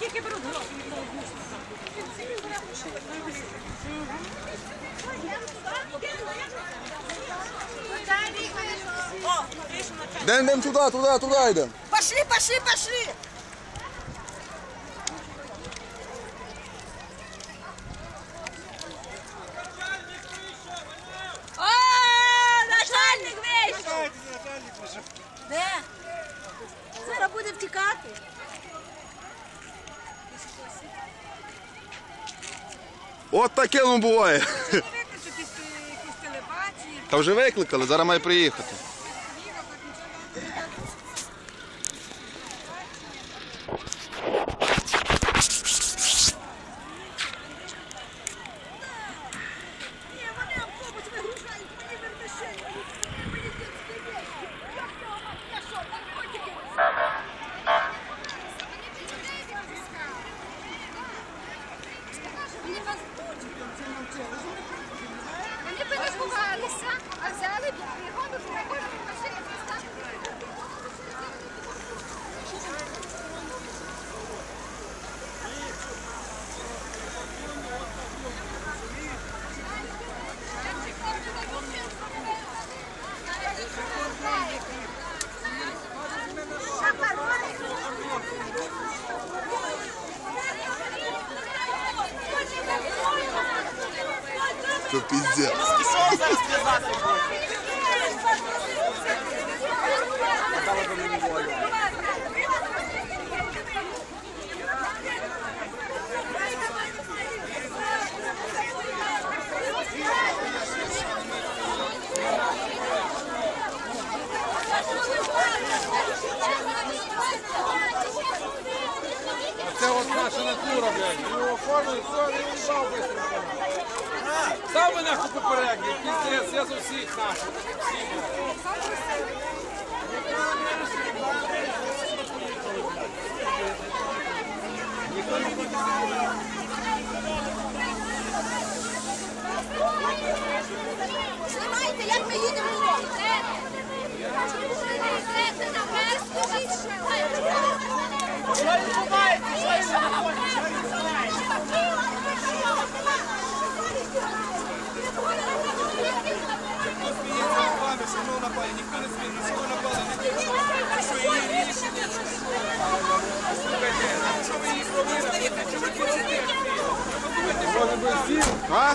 скільки беруть? О, вийшов. Йдемо, йдемо туди, туди, туди йдемо. Пошли, пошли, пошли! О, начальник вийшов! Де? Зараз буде втікати. От таке воно буває. Та вже викликали, зараз має приїхати. Ні, вони автобус вигружають, мені верташені. Мені дітські вещи. Як цього я що, наркотики? Вони вас будуть це навчили. Вони би не ховалися, а взяли б то піздець. Дали би мені волю. це от наша натура, блядь. Його оформили, все, він лежав бистренько. Сам ви нахуй попередник, піздець, я за всіх нахуй. Знімайте, як ми їдемо в лоб. Це наверх, скажіть, що. А?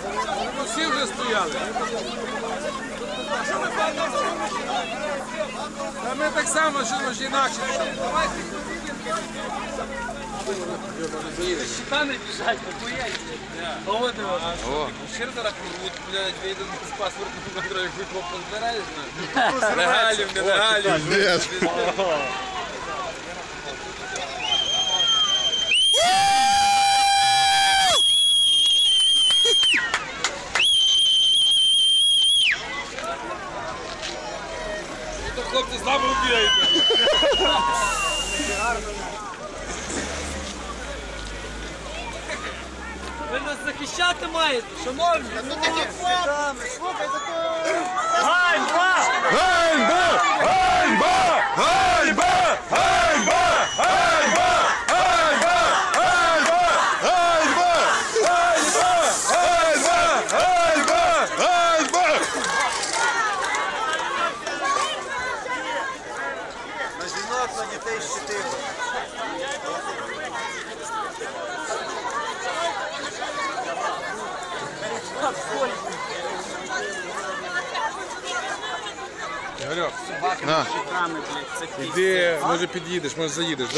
Всі вже стояли. А ми так само живемо ж інакше. Щитани біжать, бояться. Поводи вас. Ширдера прорвуть, блядь, вийде з паспорту, на який ви копу збираєш. Регалів, не регалів. ти з вбігаєте. Ви нас захищати маєте, шановні. Ну такі флами, слухай, за то... Ганьба! Ганьба! Ганьба! Ганьба! На. Блядь, це іди, може під'їдеш, може заїдеш.